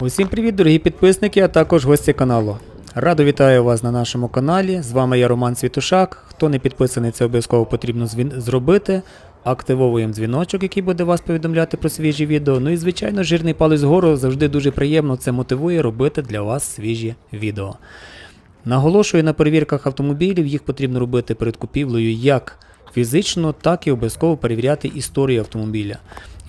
Усім привіт, дорогі підписники, а також гості каналу. Радо вітаю вас на нашому каналі. З вами я Роман Світушак. Хто не підписаний, це обов'язково потрібно зробити. Активовуємо дзвіночок, який буде вас повідомляти про свіжі відео. Ну і звичайно, жирний палець вгору завжди дуже приємно. Це мотивує робити для вас свіжі відео. Наголошую на перевірках автомобілів, їх потрібно робити перед купівлею як фізично, так і обов'язково перевіряти історію автомобіля.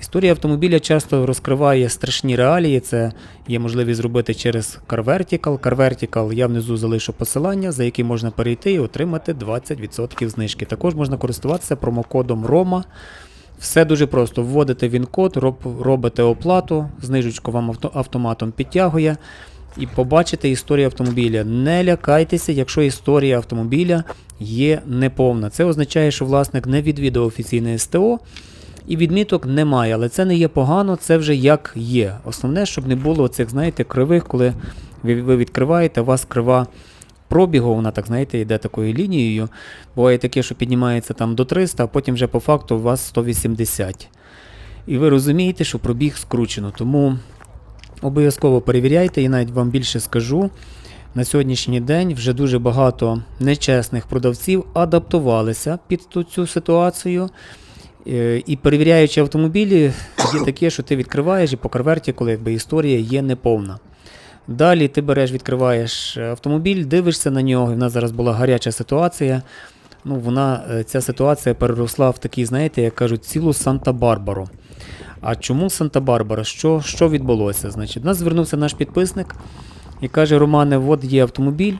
Історія автомобіля часто розкриває страшні реалії. Це є можливість зробити через CarVertical. CarVertical я внизу залишу посилання, за яким можна перейти і отримати 20% знижки. Також можна користуватися промокодом ROMA. Все дуже просто. Вводите він-код, роб- робите оплату, знижечку вам авто- автоматом підтягує. І побачите історію автомобіля. Не лякайтеся, якщо історія автомобіля є неповна. Це означає, що власник не відвідав офіційне СТО і відміток немає. Але це не є погано, це вже як є. Основне, щоб не було цих, знаєте, кривих, коли ви, відкриваєте, у вас крива пробігу, вона так, знаєте, йде такою лінією. Буває таке, що піднімається там до 300, а потім вже по факту у вас 180. І ви розумієте, що пробіг скручено. Тому Обов'язково перевіряйте, і навіть вам більше скажу. На сьогоднішній день вже дуже багато нечесних продавців адаптувалися під цю ситуацію. Е, І перевіряючи автомобілі, є таке, що ти відкриваєш і по карверті, коли якби історія є неповна. Далі ти береш, відкриваєш автомобіль, дивишся на нього. і В нас зараз була гаряча ситуація. Ну, вона, е, ця ситуація переросла в такий, знаєте, як кажуть, цілу Санта-Барбару. А чому Санта-Барбара? Що, що відбулося? Значить, до нас звернувся наш підписник і каже: Романе, от є автомобіль,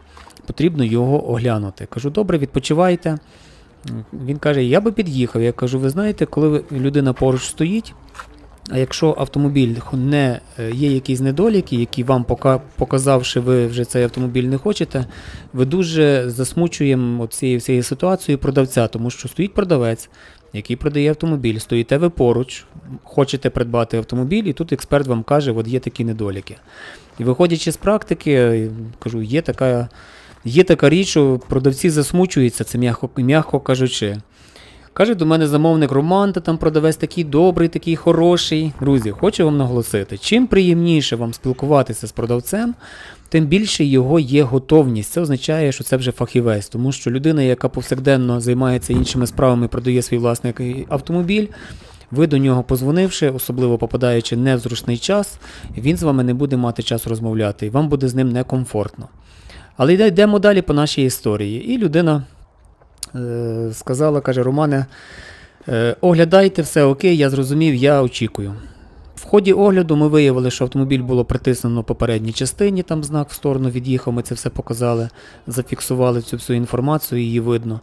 потрібно його оглянути. Кажу, добре, відпочивайте. Він каже, я би під'їхав. Я кажу, ви знаєте, коли людина поруч стоїть, а якщо автомобіль не е, є якісь недоліки, які вам пока, показавши, ви вже цей автомобіль не хочете, ви дуже засмучуємо цією всією ситуацією продавця, тому що стоїть продавець, який продає автомобіль, стоїте ви поруч, хочете придбати автомобіль, і тут експерт вам каже, от є такі недоліки. І виходячи з практики, кажу, є така, є така річ, що продавці засмучуються, це м'яко, м'яко кажучи. Каже до мене замовник Роман, та там продавець такий добрий, такий хороший. Друзі, хочу вам наголосити, чим приємніше вам спілкуватися з продавцем, тим більше його є готовність. Це означає, що це вже фахівець, тому що людина, яка повсякденно займається іншими справами, продає свій власний автомобіль. Ви до нього позвонивши, особливо попадаючи не в зручний час, він з вами не буде мати час розмовляти, і вам буде з ним некомфортно. Але йде- йдемо далі по нашій історії. І людина е, сказала, каже, Романе, е, оглядайте все окей, я зрозумів, я очікую. В ході огляду ми виявили, що автомобіль було притиснено в попередній частині, там знак в сторону від'їхав, ми це все показали, зафіксували цю всю інформацію, її видно.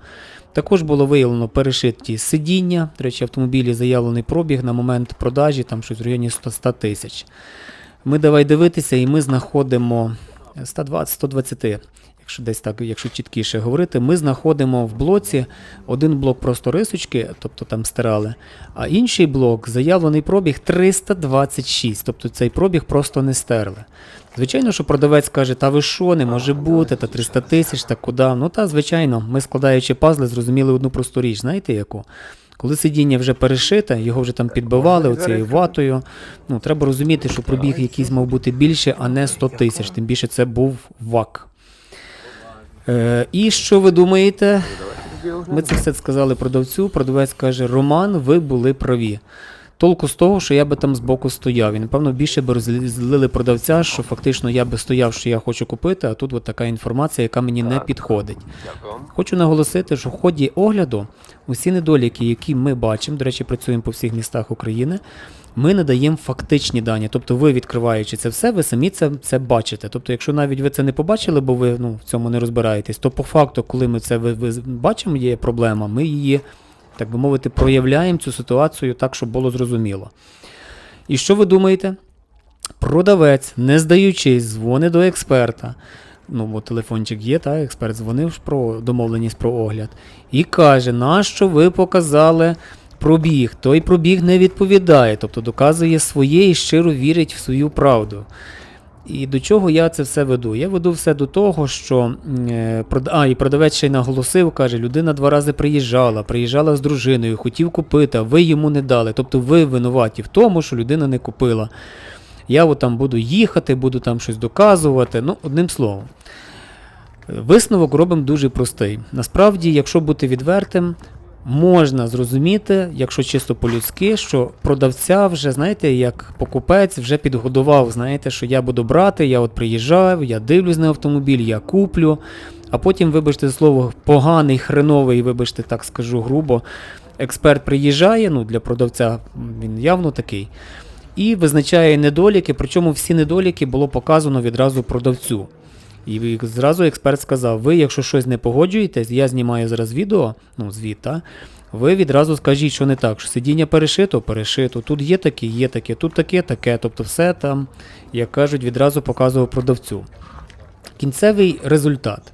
Також було виявлено перешиті сидіння. До речі, автомобілі заявлений пробіг на момент продажі, там щось в районі 100 100 тисяч. Ми давай дивитися, і ми знаходимо 120-120, якщо десь так, якщо чіткіше говорити, ми знаходимо в блоці один блок просто рисочки, тобто там стирали, а інший блок заявлений пробіг 326, тобто цей пробіг просто не стерли. Звичайно, що продавець каже, та ви що, не може бути, та 300 тисяч, та куди? Ну та звичайно, ми складаючи пазли, зрозуміли одну просту річ, знаєте яку? Коли сидіння вже перешите, його вже там підбивали оцією ватою. Ну, треба розуміти, що пробіг якийсь мав бути більше, а не 100 тисяч. Тим більше це був ВАК. Е, і що ви думаєте? Ми це все сказали продавцю. Продавець каже: Роман, ви були праві. Толку з того, що я би там збоку стояв. І напевно більше би розлили продавця, що фактично я би стояв, що я хочу купити, а тут от така інформація, яка мені не підходить. Хочу наголосити, що в ході огляду усі недоліки, які ми бачимо, до речі, працюємо по всіх містах України, ми надаємо фактичні дані. Тобто, ви відкриваючи це все, ви самі це, це бачите. Тобто, якщо навіть ви це не побачили, бо ви ну, в цьому не розбираєтесь, то по факту, коли ми це ви, ви бачимо, є проблема, ми її, так би мовити, проявляємо цю ситуацію так, щоб було зрозуміло. І що ви думаєте? Продавець, не здаючись, дзвонить до експерта. Ну, бо телефончик є, та експерт дзвонив про домовленість про огляд. І каже, нащо ви показали пробіг? Той пробіг не відповідає, тобто доказує своє і щиро вірить в свою правду. І до чого я це все веду? Я веду все до того, що е, а, і продавець ще й наголосив, каже, людина два рази приїжджала, приїжджала з дружиною, хотів купити, а ви йому не дали. Тобто ви винуваті в тому, що людина не купила. я от там буду їхати, буду там щось доказувати. Ну, одним словом. Висновок робимо дуже простий. Насправді, якщо бути відвертим, можна зрозуміти, якщо чисто по-людськи, що продавця вже, знаєте, як покупець вже підгодував, знаєте, що я буду брати, я от приїжджаю, я дивлюсь на автомобіль, я куплю, а потім, вибачте слово, поганий, хреновий, вибачте, так скажу грубо, експерт приїжджає, ну для продавця він явно такий, і визначає недоліки, причому всі недоліки було показано відразу продавцю. І зразу експерт сказав: ви, якщо щось не погоджуєтесь, я знімаю зараз відео, ну, звіт, ви відразу скажіть, що не так, що сидіння перешито, перешито, тут є таке, є таке, тут таке, таке. Тобто все там, як кажуть, відразу показував продавцю. Кінцевий результат.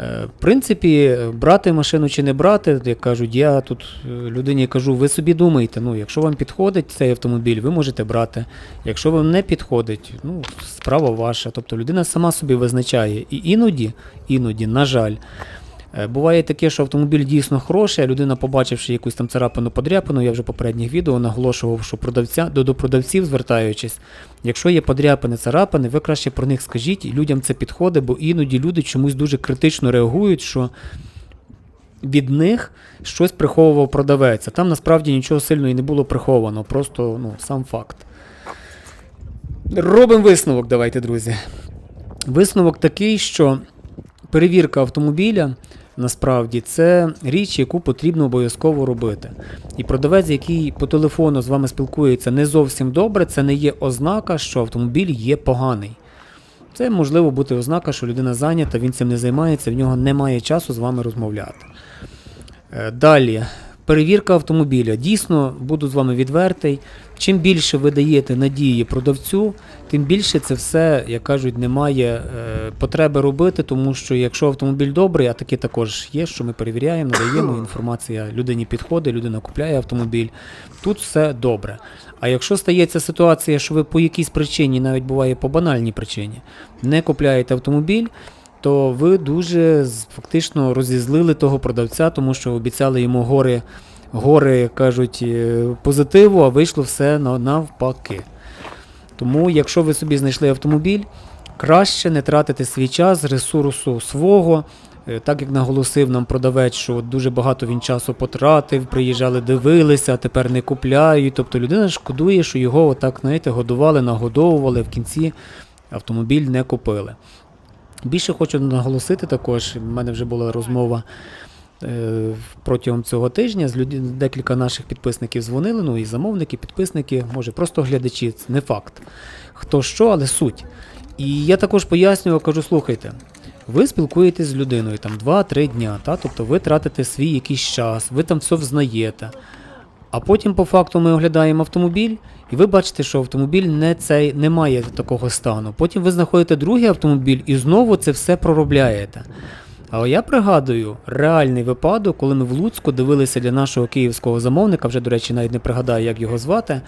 Е, В принципі, брати машину чи не брати, як кажуть, я тут е, людині кажу, ви собі думаєте, ну, якщо вам підходить цей автомобіль, ви можете брати. Якщо вам не підходить, ну, справа ваша. Тобто людина сама собі визначає. І іноді, іноді, на жаль, буває таке, що автомобіль дійсно хороший, а людина, побачивши якусь там царапину подряпину, я вже в попередніх відео наголошував, що продавця, до, до продавців звертаючись, якщо є подряпини, царапини, ви краще про них скажіть, і людям це підходить, бо іноді люди чомусь дуже критично реагують, що від них щось приховував продавець. А там насправді нічого сильного і не було приховано, просто ну, сам факт. Робимо висновок, давайте, друзі. Висновок такий, що перевірка автомобіля насправді це річ, яку потрібно обов'язково робити. І продавець, який по телефону з вами спілкується не зовсім добре, це не є ознака, що автомобіль є поганий. Це можливо бути ознака, що людина зайнята, він цим не займається, в нього немає часу з вами розмовляти. Е, Далі, перевірка автомобіля. Дійсно, буду з вами відвертий. Чим більше ви даєте надії продавцю, тим більше це все, як кажуть, немає е, потреби робити, тому що якщо автомобіль добрий, а таке також є, що ми перевіряємо, надаємо, інформація людині підходить, людина купляє автомобіль, тут все добре. А якщо стається ситуація, що ви по якійсь причині, навіть буває по банальній причині, не купляєте автомобіль, то ви дуже фактично розізлили того продавця, тому що обіцяли йому гори, гори як кажуть, е, позитиву, а вийшло все навпаки. Тому, якщо ви собі знайшли автомобіль, краще не тратити свій час, ресурсу свого. Е, Так як наголосив нам продавець, що дуже багато він часу потратив, приїжджали, дивилися, а тепер не купляють. Тобто людина шкодує, що його отак, знаєте, годували, нагодовували, в кінці автомобіль не купили. Більше хочу наголосити також, в мене вже була розмова е, протягом цього тижня. З люді... Декілька наших підписників дзвонили, ну і замовники, підписники, може просто глядачі, це не факт. Хто що, але суть. І я також пояснював, кажу, слухайте, ви спілкуєтесь з людиною там 2-3 дня, та? тобто ви тратите свій якийсь час, ви там все взнаєте. А потім, по факту, ми оглядаємо автомобіль, і ви бачите, що автомобіль не цей не має такого стану. Потім ви знаходите другий автомобіль і знову це все проробляєте. А я пригадую реальний випадок, коли ми в Луцьку дивилися для нашого київського замовника, вже, до речі, навіть не пригадаю, як його звати.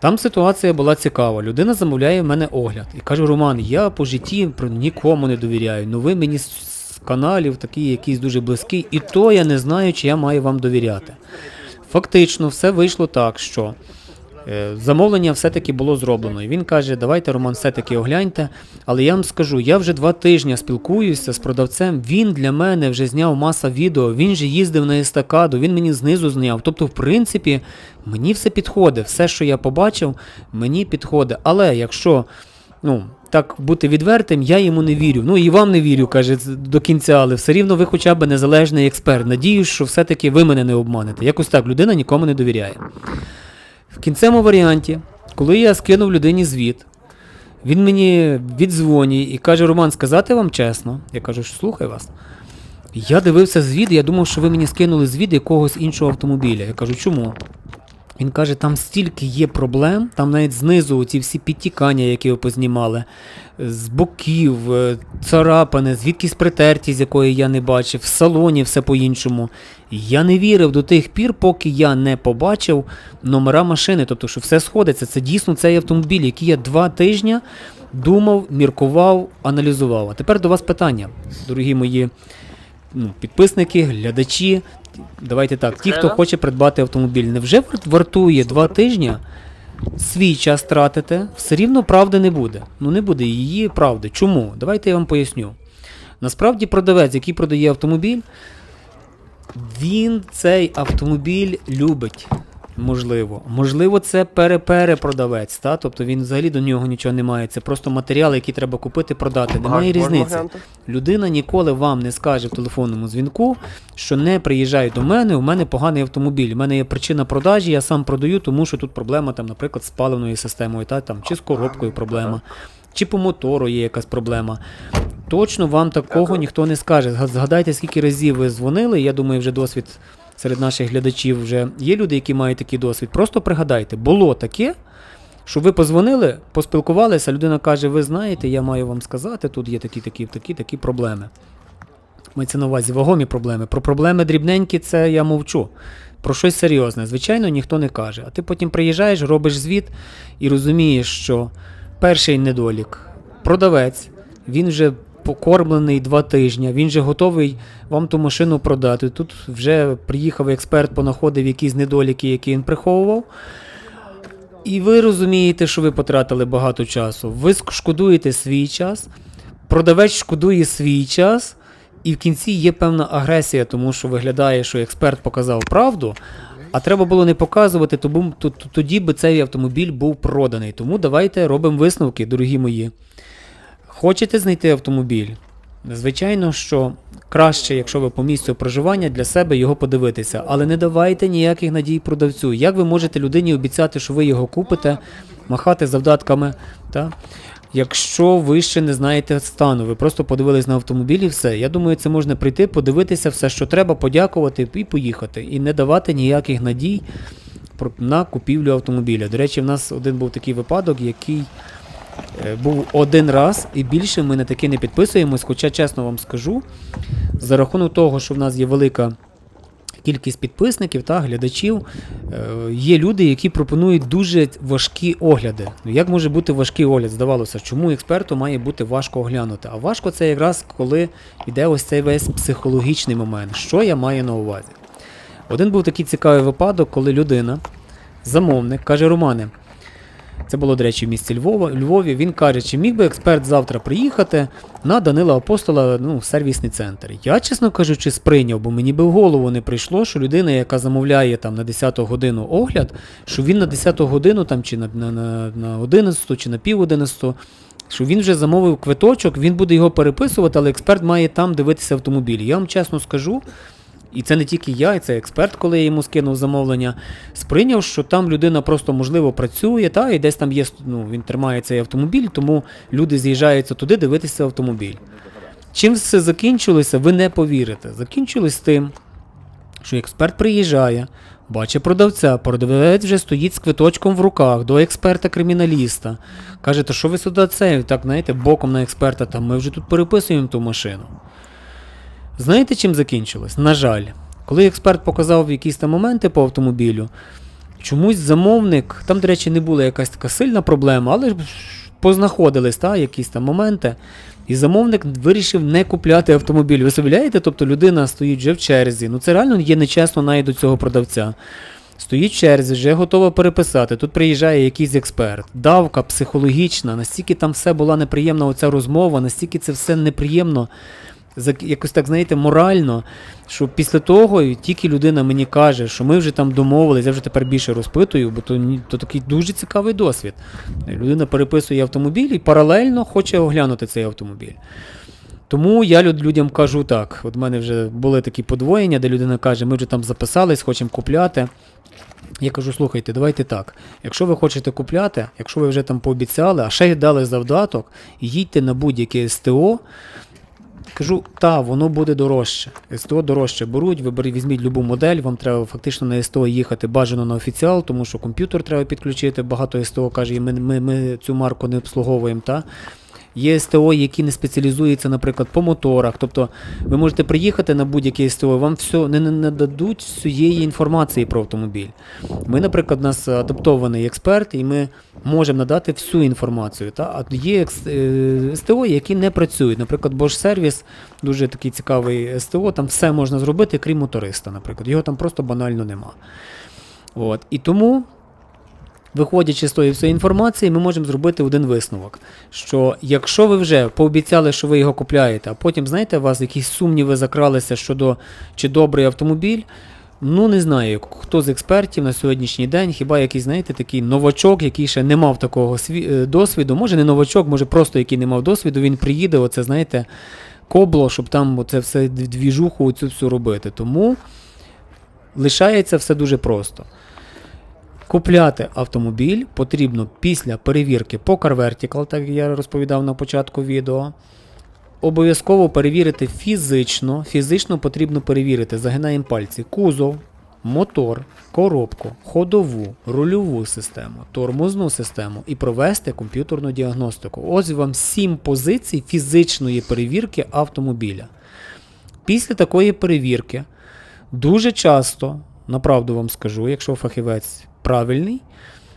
Там ситуація була цікава. Людина замовляє в мене огляд. І каже: Роман, я по житті нікому не довіряю. Ну ви мені з каналів такі якісь дуже близькі, і то я не знаю, чи я маю вам довіряти. Фактично, все вийшло так, що замовлення все-таки було зроблено. І він каже: давайте, Роман, все-таки огляньте. Але я вам скажу, я вже два тижні спілкуюся з продавцем. Він для мене вже зняв маса відео, він же їздив на естакаду, він мені знизу зняв. Тобто, в принципі, мені все підходить. Все, що я побачив, мені підходить. Але якщо. Ну, так бути відвертим, я йому не вірю. Ну і вам не вірю, каже до кінця, але все рівно ви хоча б незалежний експерт. Надіюсь, що все-таки ви мене не обманете. Якось так, людина нікому не довіряє. В кінцевому варіанті, коли я скинув людині звіт, він мені віддзвонює і каже: Роман, сказати вам чесно. Я кажу, що слухай вас. Я дивився звіт, я думав, що ви мені скинули звіт якогось іншого автомобіля. Я кажу, чому? Він каже, там стільки є проблем, там навіть знизу ці всі підтікання, які ви познімали, з боків, е, царапини, звідкись притертість, якої я не бачив, в салоні все по-іншому. Я не вірив до тих пір, поки я не побачив номера машини, тобто, що все сходиться. Це дійсно цей автомобіль, який я два тижні думав, міркував, аналізував. А тепер до вас питання, дорогі мої ну, підписники, глядачі. Давайте так, ті, хто хоче придбати автомобіль, невже вар- вартує два тижні свій час тратите, все рівно правди не буде. Ну не буде її правди. Чому? Давайте я вам поясню. Насправді продавець, який продає автомобіль, він цей автомобіль любить. Можливо. Можливо, це переперепродавець, та? тобто він взагалі до нього нічого не має. Це просто матеріал, який треба купити, продати. Немає різниці. Людина ніколи вам не скаже в телефонному дзвінку, що не приїжджай до мене, у мене поганий автомобіль. У мене є причина продажі, я сам продаю, тому що тут проблема, там, наприклад, з паливною системою, та, там, чи з коробкою проблема, чи по мотору є якась проблема. Точно вам такого ніхто не скаже. Згадайте, скільки разів ви дзвонили. Я думаю, вже досвід серед наших глядачів вже є люди, які мають такий досвід. Просто пригадайте, було таке, що ви позвонили, поспілкувалися, людина каже: ви знаєте, я маю вам сказати, тут є такі, такі, такі, такі проблеми. Мається на увазі вагомі проблеми. Про проблеми дрібненькі це я мовчу. Про щось серйозне, звичайно, ніхто не каже. А ти потім приїжджаєш, робиш звіт і розумієш, що перший недолік продавець, він вже покормлений два тижні, він вже готовий вам ту машину продати. Тут вже приїхав експерт, понаходив якісь недоліки, які він приховував. І ви розумієте, що ви потратили багато часу. Ви шкодуєте свій час, продавець шкодує свій час, і в кінці є певна агресія, тому що виглядає, що експерт показав правду, а треба було не показувати, тому тоді би цей автомобіль був проданий. Тому давайте робимо висновки, дорогі мої. Хочете знайти автомобіль? Звичайно, що краще, якщо ви по місцю проживання для себе його подивитися, але не давайте ніяких надій продавцю. Як ви можете людині обіцяти, що ви його купите, махати завдатками, та? якщо ви ще не знаєте стану, ви просто подивились на автомобіль і все. Я думаю, це можна прийти, подивитися все, що треба, подякувати і поїхати. І не давати ніяких надій на купівлю автомобіля. До речі, в нас один був такий випадок, який був один раз, і більше ми на таки не підписуємось. Хоча, чесно вам скажу, за рахунок того, що в нас є велика кількість підписників та глядачів, е, є люди, які пропонують дуже важкі огляди. Ну як може бути важкий огляд? Здавалося, чому експерту має бути важко оглянути? А важко це якраз коли йде ось цей весь психологічний момент. Що я маю на увазі? Один був такий цікавий випадок, коли людина, замовник, каже: Романе, це було, до речі, в місті Львова, Львові. Він каже, чи міг би експерт завтра приїхати на Данила Апостола ну, в сервісний центр. Я, чесно кажучи, сприйняв, бо мені би в голову не прийшло, що людина, яка замовляє там на 10 годину огляд, що він на 10 годину там, чи на, на, на 11, чи на пів 11, що він вже замовив квиточок, він буде його переписувати, але експерт має там дивитися автомобіль. Я вам чесно скажу, і це не тільки я, і це експерт, коли я йому скинув замовлення, сприйняв, що там людина просто можливо працює, та і десь там є, ну, він тримає цей автомобіль, тому люди з'їжджаються туди дивитися автомобіль. Чим все закінчилося, ви не повірите. Закінчилось тим, що експерт приїжджає, бачить продавця, продавець вже стоїть з квиточком в руках до експерта-криміналіста. Каже, то що ви сюди це? Так, знаєте, боком на експерта, там ми вже тут переписуємо ту машину. Знаєте, чим закінчилось? На жаль, коли експерт показав якісь там моменти по автомобілю, чомусь замовник, там, до речі, не була якась така сильна проблема, але познаходились та, якісь там моменти. І замовник вирішив не купляти автомобіль. Ви уявляєте? Тобто людина стоїть вже в черзі. Ну це реально є нечесно навіть до цього продавця. Стоїть в черзі, вже готова переписати. Тут приїжджає якийсь експерт. Давка психологічна, настільки там все була неприємна оця розмова, настільки це все неприємно, якось так, знаєте, морально, що після того тільки людина мені каже, що ми вже там домовились, я вже тепер більше розпитую, бо то, то такий дуже цікавий досвід. Людина переписує автомобіль і паралельно хоче оглянути цей автомобіль. Тому я людям кажу так: от в мене вже були такі подвоєння, де людина каже, ми вже там записались, хочемо купляти. Я кажу, слухайте, давайте так. Якщо ви хочете купляти, якщо ви вже там пообіцяли, а ще й дали завдаток, їдьте на будь-яке СТО. Кажу, та, воно буде дорожче. СТО дорожче беруть, ви бери- візьміть любу модель, вам треба фактично на СТО їхати бажано на офіціал, тому що комп'ютер треба підключити. Багато СТО каже, ми, ми, ми цю марку не обслуговуємо. Та? Є СТО, які не спеціалізуються, наприклад, по моторах. Тобто ви можете приїхати на будь-яке СТО, вам все не, не, не дадуть всієї інформації про автомобіль. Ми, наприклад, у нас адаптований експерт, і ми можемо надати всю інформацію. Та? А є е, СТО, які не працюють. Наприклад, Bosch Service, дуже такий цікавий СТО, там все можна зробити, крім моториста, наприклад. Його там просто банально нема. От. І тому Виходячи з тої всієї інформації, ми можемо зробити один висновок. Що якщо ви вже пообіцяли, що ви його купляєте, а потім, знаєте, у вас якісь сумніви закралися щодо чи добрий автомобіль, ну не знаю, хто з експертів на сьогоднішній день, хіба якийсь, знаєте, такий новачок, який ще не мав такого е, досвіду, може не новачок, може просто який не мав досвіду, він приїде, оце, знаєте, кобло, щоб там оце все двіжуху оцю всю робити. Тому лишається все дуже просто. Купляти автомобіль потрібно після перевірки по Car Vertical, так як я розповідав на початку відео. Обов'язково перевірити фізично. Фізично потрібно перевірити, загинаємо пальці, кузов, мотор, коробку, ходову, рульову систему, тормозну систему і провести комп'ютерну діагностику. Ось вам 7 позицій фізичної перевірки автомобіля. Після такої перевірки дуже часто, направду вам скажу, якщо фахівець правильний,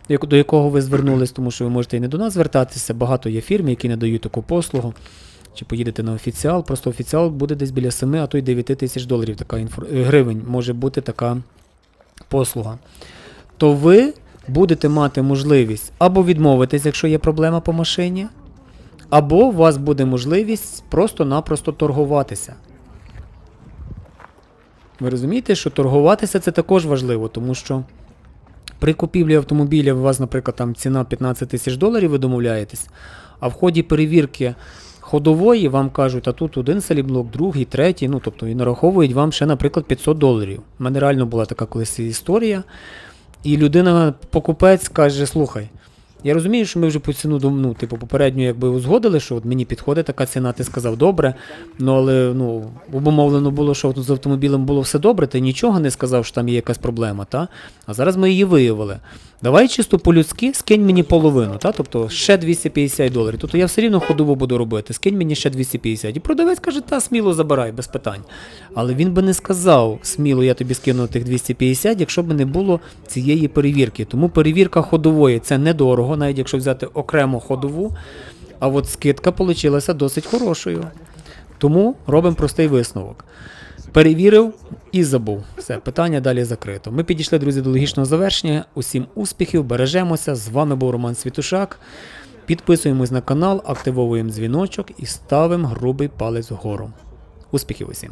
до якого ви звернулись, тому що ви можете і не до нас звертатися, багато є фірм, які надають таку послугу. Чи поїдете на офіціал, просто офіціал буде десь біля 7, а то й 9 тисяч доларів така інфор... е, гривень може бути така послуга. То ви будете мати можливість або відмовитись, якщо є проблема по машині, або у вас буде можливість просто-напросто торгуватися. Ви розумієте, що торгуватися це також важливо, тому що при купівлі автомобіля у вас, наприклад, там ціна 15 тисяч доларів, ви домовляєтесь, а в ході перевірки ходової вам кажуть, а тут один саліблок, другий, третій, ну тобто і нараховують вам ще, наприклад, 500 доларів. У мене реально була така колись історія. І людина, покупець, каже: слухай, я розумію, що ми вже по ціну ну, типу, попередньо якби узгодили, що от мені підходить така ціна, ти сказав добре. Ну але ну, обумовлено було, що от з автомобілем було все добре, ти нічого не сказав, що там є якась проблема, та? А зараз ми її виявили. Давай чисто по-людськи, скинь мені половину, та? тобто ще 250 доларів. Тобто я все рівно ходову буду робити, скинь мені ще 250. І продавець каже, та сміло забирай, без питань. Але він би не сказав, сміло я тобі скину тих 250, якщо б не було цієї перевірки. Тому перевірка ходової це недорого, навіть якщо взяти окремо ходову. А от скидка вийшла досить хорошою. Тому робимо простий висновок. Перевірив і забув. Все, питання далі закрито. Ми підійшли, друзі, до логічного завершення. Усім успіхів, бережемося. З вами був Роман Світушак. Підписуємось на канал, активовуємо дзвіночок і ставимо грубий палець вгору. Успіхів усім!